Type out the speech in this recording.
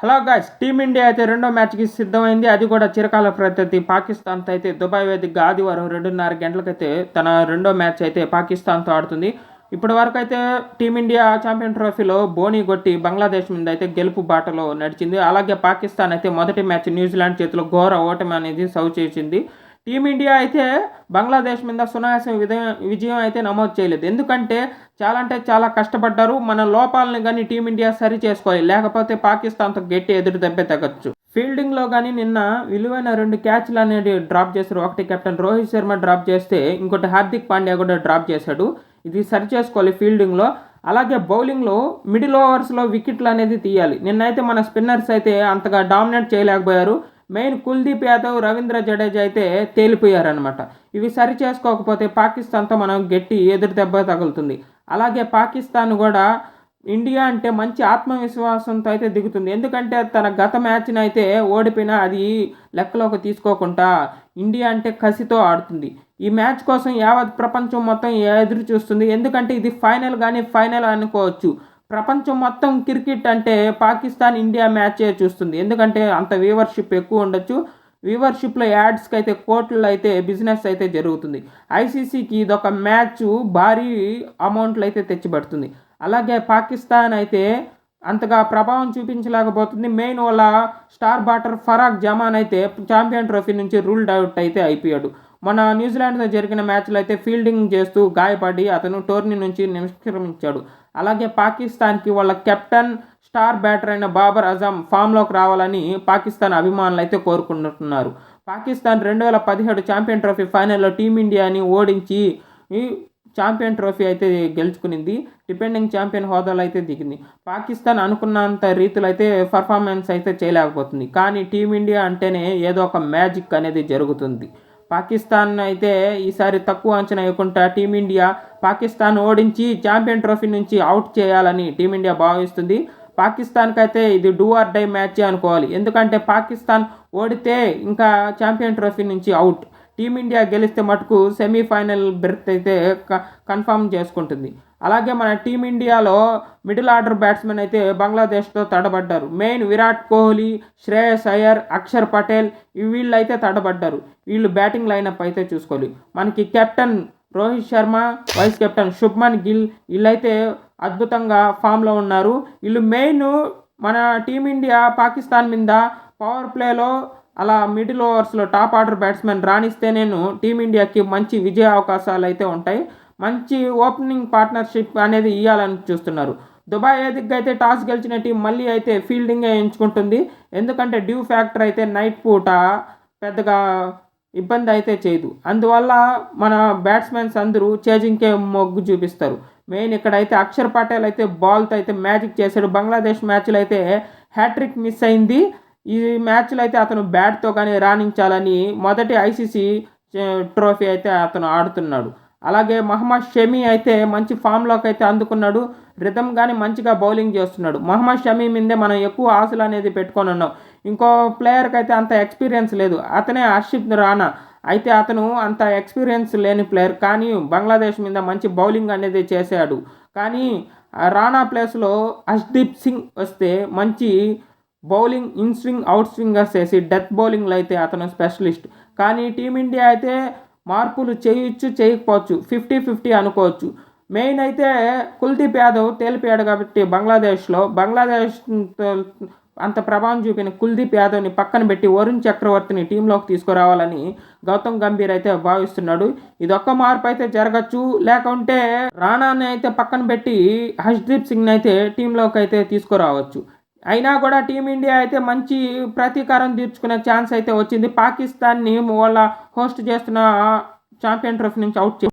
Hello guys team India అయితే రెండో మ్యాచ్కి సిద్ధమైంది. అది కూడా చిరకాల ప్రత్యర్థి పాకిస్తాన్తో అయితే దుబాయ్ వేదికగా ఆదివారం రెండున్నర గంటలకైతే తన రెండో మ్యాచ్ అయితే పాకిస్తాన్తో ఆడుతుంది. ఇప్పటి వరకు అయితే టీమిండియా ఛాంపియన్ ట్రోఫీలో బోని కొట్టి బంగ్లాదేశ్ మీద అయితే గెలుపు బాటలో నడిచింది. అలాగే పాకిస్తాన్ అయితే మొదటి మ్యాచ్ న్యూజిలాండ్ చేతిలో ఘోర ఓటమి అనేది సౌ చేసింది. టీమిండియా అయితే బంగ్లాదేశ్ మీద సునాయాసం విజయం విజయం అయితే నమోదు చేయలేదు. ఎందుకంటే చాలా అంటే చాలా కష్టపడ్డారు. మన లోపాలను కానీ టీమిండియా సరి చేసుకోవాలి. లేకపోతే పాకిస్తాన్తో గట్టి ఎదురు దెబ్బే తగ్గచ్చు. ఫీల్డింగ్లో కానీ నిన్న విలువైన రెండు క్యాచ్లు అనేది డ్రాప్ చేశారు. ఒకటి కెప్టెన్ రోహిత్ శర్మ డ్రాప్ చేస్తే ఇంకోటి హార్దిక్ పాండ్యా కూడా డ్రాప్ చేశాడు. ఇది సరి చేసుకోవాలి ఫీల్డింగ్లో. అలాగే బౌలింగ్లో మిడిల్ ఓవర్స్లో వికెట్లు అనేది తీయాలి. నిన్నైతే మన స్పిన్నర్స్ అయితే అంతగా డామినేట్ చేయలేకపోయారు. మెయిన్ కుల్దీప్ యాదవ్ రవీంద్ర జడేజా అయితే తేలిపోయారనమాట ఇవి సరి చేసుకోకపోతే పాకిస్తాన్తో మనం గట్టి ఎదురు దెబ్బ తగులుతుంది. అలాగే పాకిస్తాన్ కూడా ఇండియా అంటే మంచి ఆత్మవిశ్వాసంతో అయితే దిగుతుంది. ఎందుకంటే తన గత మ్యాచ్ని అయితే ఓడిపోయినా అది లెక్కలోకి తీసుకోకుండా ఇండియా అంటే కసితో ఆడుతుంది. ఈ మ్యాచ్ కోసం యావత్ ప్రపంచం మొత్తం ఎదురు చూస్తుంది. ఎందుకంటే ఇది ఫైనల్ కానీ ఫైనల్ అనుకోవచ్చు. ప్రపంచం మొత్తం క్రికెట్ అంటే పాకిస్తాన్ ఇండియా మ్యాచే చూస్తుంది. ఎందుకంటే అంత వ్యూవర్షిప్ ఎక్కువ ఉండొచ్చు. వ్యూవర్షిప్లో యాడ్స్కి అయితే కోట్లు అయితే బిజినెస్ అయితే జరుగుతుంది. ఐసీసీకి ఇదొక మ్యాచ్ భారీ అమౌంట్లు అయితే తెచ్చిపెడుతుంది. అలాగే పాకిస్తాన్ అయితే అంతగా ప్రభావం చూపించలేకపోతుంది. మెయిన్ వాళ్ళ స్టార్ బాటర్ ఫరాక్ జమాన్ అయితే ఛాంపియన్ ట్రోఫీ నుంచి రూల్డ్ అవుట్ అయితే అయిపోయాడు. మన న్యూజిలాండ్తో జరిగిన మ్యాచ్లో అయితే ఫీల్డింగ్ చేస్తూ గాయపడి అతను టోర్నీ నుంచి నిష్క్రమించాడు. అలాగే పాకిస్తాన్కి వాళ్ళ కెప్టెన్ స్టార్ బ్యాటర్ అయిన బాబర్ అజమ్ ఫామ్లోకి రావాలని పాకిస్తాన్ అభిమానులు అయితే కోరుకుంటున్నారు. పాకిస్తాన్ రెండు వేల పదిహేడు ఛాంపియన్ ట్రోఫీ ఫైనల్లో టీమిండియాని ఓడించి ఛాంపియన్ ట్రోఫీ అయితే గెలుచుకునింది. డిపెండింగ్ ఛాంపియన్ హోదాలో అయితే దిగింది. పాకిస్తాన్ అనుకున్నంత రీతిలో అయితే పర్ఫార్మెన్స్ అయితే చేయలేకపోతుంది. కానీ టీమిండియా అంటేనే ఏదో ఒక మ్యాజిక్ అనేది జరుగుతుంది. పాకిస్తాన్ అయితే ఈసారి తక్కువ అంచనా ఇవ్వకుండా టీమిండియా పాకిస్తాన్ ఓడించి ఛాంపియన్ ట్రోఫీ నుంచి అవుట్ చేయాలని టీమిండియా భావిస్తుంది. పాకిస్తాన్కి అయితే ఇది డూ ఆర్ డై మ్యాచ్ అనుకోవాలి. ఎందుకంటే పాకిస్తాన్ ఓడితే ఇంకా ఛాంపియన్ ట్రోఫీ నుంచి అవుట్. టీమిండియా గెలిస్తే మటుకు సెమీఫైనల్ బెర్త్ అయితే కన్ఫర్మ్ చేసుకుంటుంది. అలాగే మన టీమిండియాలో మిడిల్ ఆర్డర్ బ్యాట్స్మెన్ అయితే బంగ్లాదేశ్తో తడబడ్డారు. మెయిన్ విరాట్ కోహ్లీ శ్రేయస్ అయ్యర్ అక్షర్ పటేల్ వీళ్ళు అయితే తడబడ్డారు. వీళ్ళు బ్యాటింగ్ లైనప్ అయితే చూసుకోవాలి. మనకి captain Rohit Sharma vice captain Shubman Gill వీళ్ళైతే అద్భుతంగా ఫామ్లో ఉన్నారు. వీళ్ళు మెయిన్ మన టీమిండియా పాకిస్తాన్ మీద పవర్ ప్లేలో అలా మిడిల్ ఓవర్స్లో టాప్ ఆర్డర్ బ్యాట్స్మెన్ రాణిస్తే నేను టీమిండియాకి మంచి విజయ అవకాశాలు అయితే ఉంటాయి. మంచి ఓపెనింగ్ పార్ట్నర్షిప్ అనేది ఇవ్వాలని చూస్తున్నారు. దుబాయ్ వేదికగా అయితే టాస్ గెలిచిన టీం మళ్ళీ అయితే ఫీల్డింగే ఎంచుకుంటుంది. ఎందుకంటే డ్యూ ఫ్యాక్టర్ అయితే నైట్ పూట పెద్దగా ఇబ్బంది అయితే చేయదు. అందువల్ల మన బ్యాట్స్మెన్స్ అందరూ చేజింగ్కే మొగ్గు చూపిస్తారు. మెయిన్ ఇక్కడైతే అక్షర్ పటేల్ అయితే బాల్తో అయితే మ్యాజిక్ చేశాడు. బంగ్లాదేశ్ మ్యాచ్లో అయితే హ్యాట్రిక్ మిస్ అయింది. ఈ మ్యాచ్లో అయితే అతను బ్యాట్తో కానీ రాణించాలని మొదటి ఐసీసీ ట్రోఫీ అయితే అతను ఆడుతున్నాడు. అలాగే మహమ్మద్ షమీ అయితే మంచి ఫామ్లోకి అయితే అందుకున్నాడు. రిథమ్ కానీ మంచిగా బౌలింగ్ చేస్తున్నాడు. మహమ్మద్ షమీ మీదే మనం ఎక్కువ ఆశలు అనేది పెట్టుకొని ఉన్నాం. ఇంకో ప్లేయర్కి అయితే అంత ఎక్స్పీరియన్స్ లేదు. అతనే హర్షిప్ రానా అయితే అతను అంత ఎక్స్పీరియన్స్ లేని ప్లేయర్ కానీ బంగ్లాదేశ్ మీద మంచి బౌలింగ్ అనేది చేశాడు. కానీ రానా ప్లేస్లో హర్ష్దీప్ సింగ్ వస్తే మంచి bowling in swing out swingers వేసి డెత్ బౌలింగ్లో అయితే అతను స్పెషలిస్ట్. కానీ టీమిండియా అయితే మార్పులు చేయొచ్చు చేయకపోవచ్చు. ఫిఫ్టీ ఫిఫ్టీ అనుకోవచ్చు. మెయిన్ అయితే కుల్దీప్ యాదవ్ తేలిపోయాడు కాబట్టి బంగ్లాదేశ్లో. బంగ్లాదేశ్ అంత ప్రభావం చూపిన కుల్దీప్ యాదవ్ని పక్కన పెట్టి వరుణ్ చక్రవర్తిని టీంలోకి తీసుకురావాలని గౌతమ్ గంభీర్ అయితే భావిస్తున్నాడు. ఇది ఒక్క మార్పు అయితే జరగచ్చు. లేకుంటే రాణాని అయితే పక్కన పెట్టి హర్ష్దీప్ సింగ్ని అయితే టీంలోకి అయితే తీసుకురావచ్చు. అయినా కూడా టీమిండియా అయితే మంచి ప్రతీకారం తీర్చుకునే ఛాన్స్ అయితే వచ్చింది. పాకిస్తాన్ని వాళ్ళ హోస్ట్ చేస్తున్న ఛాంపియన్ ట్రోఫీ నుంచి అవుట్